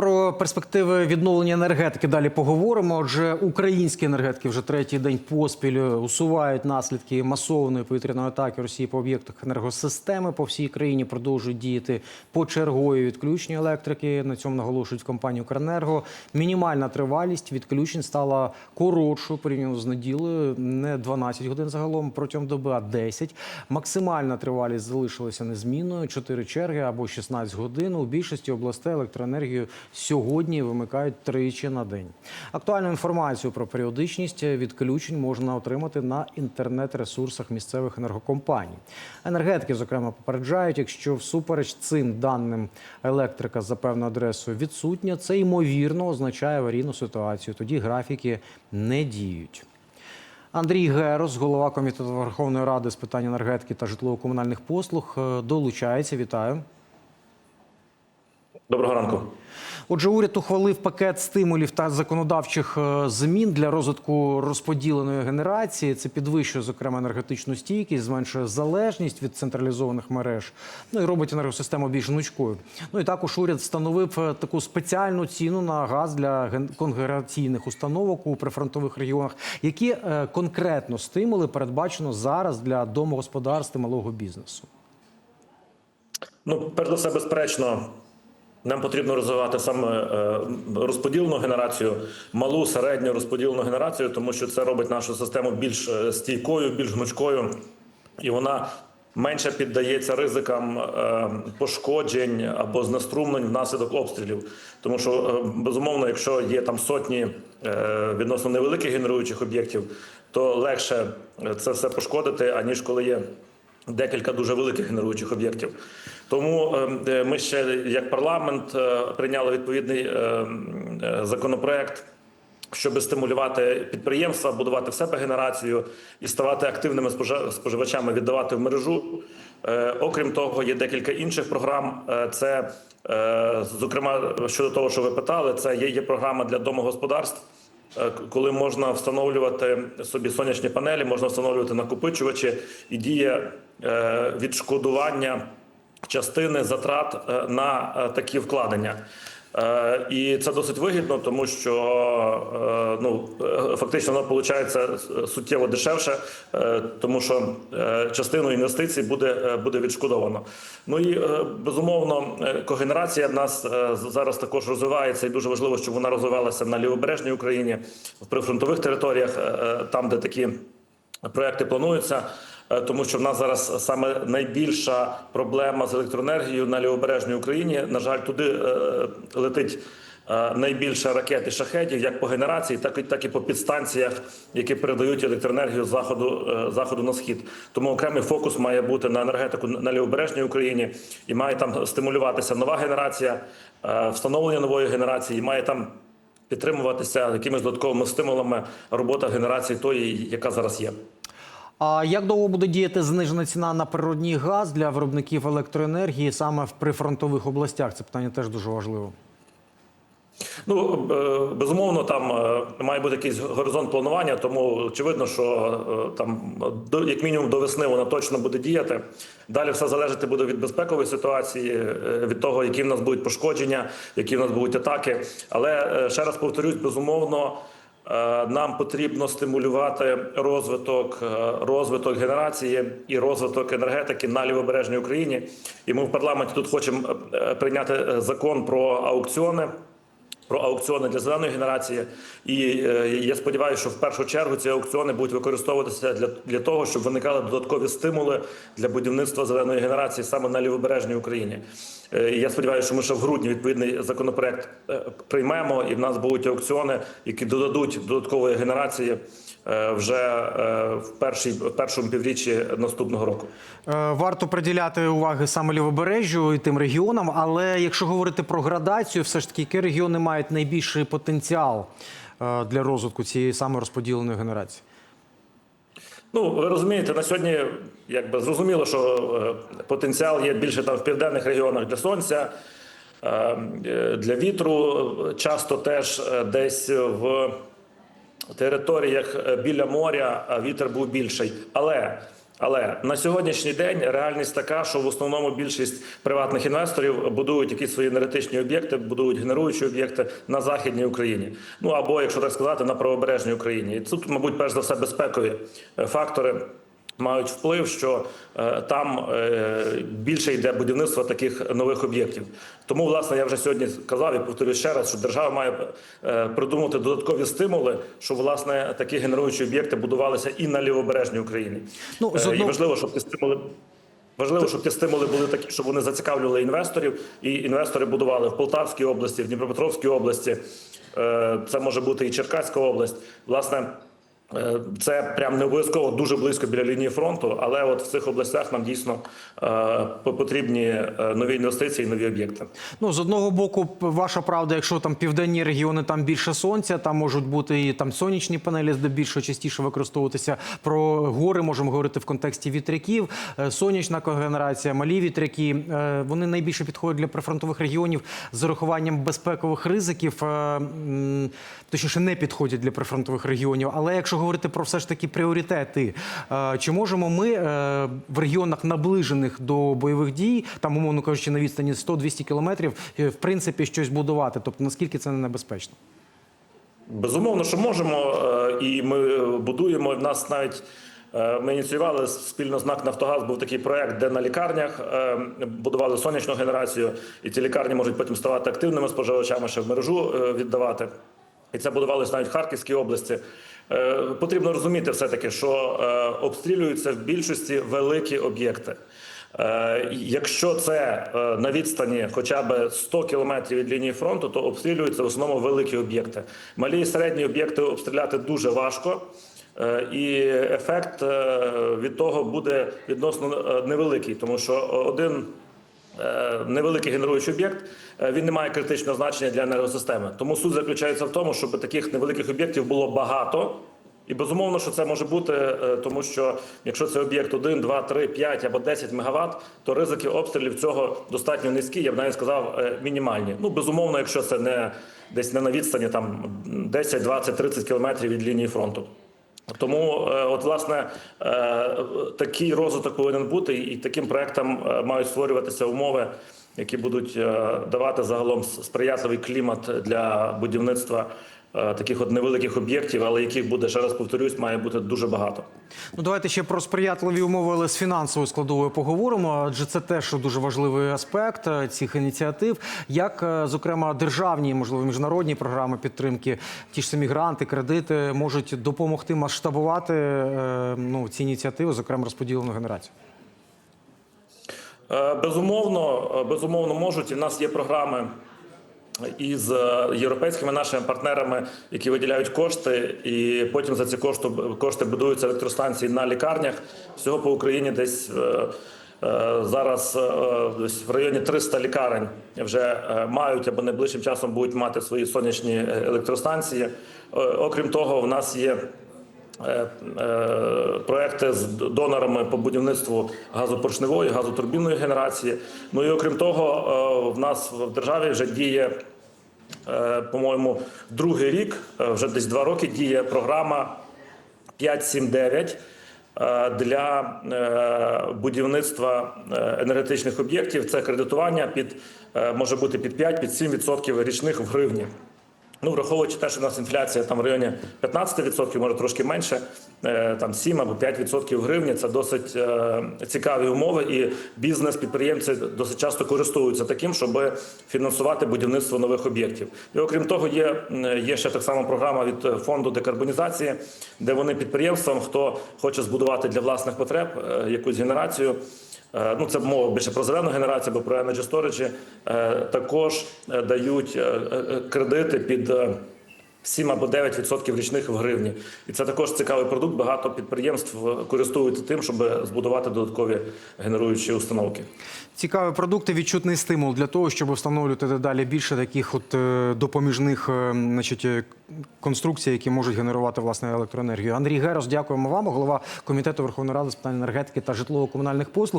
про перспективи відновлення енергетики далі поговоримо. Отже, українські енергетики вже третій день поспіль усувають наслідки масованої повітряної атаки Росії по об'єктах енергосистеми по всій країні. Продовжують діяти почергові відключення електрики. На цьому наголошують в компанії «Укренерго». Мінімальна тривалість відключень стала коротшою порівняно з неділею. Не 12 годин загалом протягом доби, а 10. Максимальна тривалість залишилася незмінною. 4 черги або 16 годин. У більшості областей електроенергію сьогодні вимикають тричі на день. Актуальну інформацію про періодичність відключень можна отримати на інтернет-ресурсах місцевих енергокомпаній. Енергетики, зокрема, попереджають, якщо всупереч цим даним електрика за певною адресою відсутня, це ймовірно означає аварійну ситуацію. Тоді графіки не діють. Андрій Герос, голова комітету Верховної Ради з питань енергетики та житлово-комунальних послуг, е, долучається. Вітаю. Доброго ранку. Отже, уряд ухвалив пакет стимулів та законодавчих е, змін для розвитку розподіленої генерації. Це підвищує, зокрема, енергетичну стійкість, зменшує залежність від централізованих мереж, ну і робить енергосистему більш гнучкою. Ну і також уряд встановив е, таку спеціальну ціну на газ для конгрегаційних установок у прифронтових регіонах. Які е, конкретно стимули передбачено зараз для домогосподарств і малого бізнесу? Ну, перш за все, безперечно, нам потрібно розвивати саме е, розподілену генерацію, малу, середню розподілену генерацію, тому що це робить нашу систему більш е, стійкою, більш гнучкою, і вона менше піддається ризикам е, пошкоджень або знеструмлень внаслідок обстрілів. Тому що безумовно, якщо є там сотні відносно невеликих генеруючих об'єктів, то легше це все пошкодити, аніж коли є декілька дуже великих генеруючих об'єктів. Тому е, ми ще як парламент е, прийняли відповідний е, е, законопроект. Щоб стимулювати підприємства, будувати в себе генерацію і ставати активними спожи- споживачами, віддавати в мережу. Окрім того, є декілька інших програм. Це, зокрема, щодо того, що ви питали, це є, є програма для домогосподарств. Коли можна встановлювати собі сонячні панелі, можна встановлювати накопичувачі і діє відшкодування частини затрат е, на е, такі вкладення. Е, І це досить вигідно, тому що ну фактично воно виходить суттєво дешевше, тому що частину інвестицій буде, буде відшкодовано. Ну і безумовно, когенерація в нас зараз також розвивається, і дуже важливо, щоб вона розвивалася на лівобережній Україні, в прифронтових територіях, там, де такі проекти плануються. Е, Тому що в нас зараз саме найбільша проблема з електроенергією на лівобережній Україні. На жаль, туди е, летить е, найбільше ракет і шахедів, як по генерації, так і так і по підстанціях, які передають електроенергію з заходу заходу на схід. Тому окремий фокус має бути на енергетику на лівобережній Україні і має там стимулюватися нова генерація, встановлення нової генерації, має там підтримуватися якимись додатковими стимулами робота генерації тої, яка зараз є. А як довго буде діяти знижена ціна на природній газ для виробників електроенергії саме в прифронтових областях? Це питання теж дуже важливо. Ну е, безумовно, там е, має бути якийсь горизонт планування, тому очевидно, що е, там як мінімум до весни вона точно буде діяти. Далі все залежати буде від безпекової ситуації, від того, які в нас будуть пошкодження, які в нас будуть атаки. Але ще раз повторюсь, безумовно. Е, Нам потрібно стимулювати розвиток, е, розвиток генерації і розвиток енергетики на лівобережній Україні. І ми в парламенті тут хочемо е, прийняти закон про аукціони про аукціони для зеленої генерації. І е, я сподіваюся, що в першу чергу ці аукціони будуть використовуватися для, для того, щоб виникали додаткові стимули для будівництва зеленої генерації саме на лівобережній Україні. Е, Я сподіваюся, що ми ще в грудні відповідний законопроект е, приймемо, і в нас будуть аукціони, які додадуть додаткової генерації е, вже е, в першій в першому півріччі наступного року. Варто приділяти уваги саме лівобережжю і тим регіонам. Але якщо говорити про градацію, все ж таки, які регіони мають найбільший потенціал е, для розвитку цієї саме розподіленої генерації? Ну, ви розумієте, на сьогодні якби зрозуміло, що е, потенціал є більше там в південних регіонах для сонця, е, для вітру. Часто теж десь в територіях біля моря вітер був більший. Але Але на сьогоднішній день реальність така, що в основному більшість приватних інвесторів будують якісь свої енергетичні об'єкти, будують генеруючі об'єкти на західній Україні. Ну або, якщо так сказати, на правобережній Україні. І тут, мабуть, перш за все, безпекові е, фактори. Мають вплив, що е, там е, більше йде будівництво таких нових об'єктів. Тому, власне, я вже сьогодні казав і повторюю ще раз, що держава має е, придумати додаткові стимули, щоб власне такі генеруючі об'єкти будувалися і на лівобережній Україні. Ну, з Е, І важливо, щоб ті стимули. Важливо, щоб ті стимули були такі, щоб вони зацікавлювали інвесторів, і інвестори будували в Полтавській області, в Дніпропетровській області. Це може бути і Черкаська область. Власне, це прям не обов'язково дуже близько біля лінії фронту, але от в цих областях нам дійсно е, потрібні е, нові інвестиції, нові об'єкти. Ну, з одного боку, ваша правда, якщо там південні регіони, там більше сонця, там можуть бути і там сонячні панелі здебільшого частіше використовуватися. Про гори можемо говорити в контексті вітряків. Е, Сонячна когенерація, малі вітряки. е, Вони найбільше підходять для прифронтових регіонів з урахуванням безпекових ризиків. е, Точніше, не підходять для прифронтових регіонів. Але якщо говорити про все ж таки пріоритети, е, чи можемо ми е, в регіонах наближених до бойових дій, там, умовно кажучи, на відстані 100-200 кілометрів, е, в принципі, щось будувати? Тобто наскільки це не небезпечно? Безумовно, що можемо, і ми будуємо. В нас навіть ми ініціювали спільно з НАК Нафтогаз. Був такий проект, де на лікарнях будували сонячну генерацію, і ці лікарні можуть потім ставати активними споживачами, ще в мережу віддавати. І це будувалося навіть в Харківській області. Е, Потрібно розуміти все таки, що е, обстрілюються в більшості великі об'єкти. Е, Якщо це на відстані хоча б 100 кілометрів від лінії фронту, то обстрілюються в основному великі об'єкти. Малі і середні об'єкти обстріляти дуже важко. І ефект від того буде відносно невеликий, тому що один невеликий генеруючий об'єкт е, він не має критичного значення для енергосистеми. Тому суть заключається в тому, щоб таких невеликих об'єктів було багато. І безумовно, що це може бути, е, тому що якщо це об'єкт 1, 2, 3, 5 або 10 мегаватт, то ризики обстрілів цього достатньо низькі, я б навіть сказав, е, мінімальні. Ну, безумовно, якщо це не десь не на відстані там 10, 20, 30 кілометрів від лінії фронту. Тому, е, от власне, е, такий розвиток повинен бути, і таким проектам е, мають створюватися умови, які будуть давати загалом сприятливий клімат для будівництва таких от невеликих об'єктів, але яких буде ще раз повторюсь, має бути дуже багато. Ну, давайте ще про сприятливі умови, але з фінансовою складовою поговоримо. Адже це теж дуже важливий аспект е, цих ініціатив. Як, е, зокрема, державні, можливо, міжнародні програми підтримки, ті ж самі гранти, кредити можуть допомогти масштабувати е, ну, ці ініціативи, зокрема розподілену генерацію. Е, Безумовно, е, безумовно можуть. І в нас є програми із е, європейськими нашими партнерами, які виділяють кошти, і потім за ці кошти, кошти будуються електростанції на лікарнях. Всього по Україні десь. е, е, Зараз в районі 300 лікарень вже мають або найближчим часом будуть мати свої сонячні електростанції. Окрім того, в нас є проекти з донорами по будівництву газопоршневої, газотурбінної генерації. Ну і окрім того, в нас в державі вже діє, по-моєму, другий рік, е, вже десь два роки діє програма 579 е, для е, будівництва е, енергетичних об'єктів. Це кредитування під е, може бути під 5 під 7% річних в гривні. Ну, враховуючи те, що у нас інфляція там в районі 15%, може трошки менше, е, там 7 або 5% в гривні. Це досить е, цікаві умови, і бізнес, підприємці досить часто користуються таким, щоб фінансувати будівництво нових об'єктів. І окрім того, є, є ще так само програма від фонду декарбонізації, де вони підприємствам, хто хоче збудувати для власних потреб е, якусь генерацію. Е, Ну, це мова більше про зелену генерацію або про Energy Storage, е, також е, дають кредити під е, 7 або 9% річних в гривні. І це також цікавий продукт. Багато підприємств користуються тим, щоб збудувати додаткові генеруючі установки. Цікаві продукти, відчутний стимул для того, щоб встановлювати дедалі більше таких от допоміжних значить, конструкцій, які можуть генерувати власне електроенергію. Андрій Герос, дякуємо вам, голова комітету Верховної Ради з питань енергетики та житлово-комунальних послуг.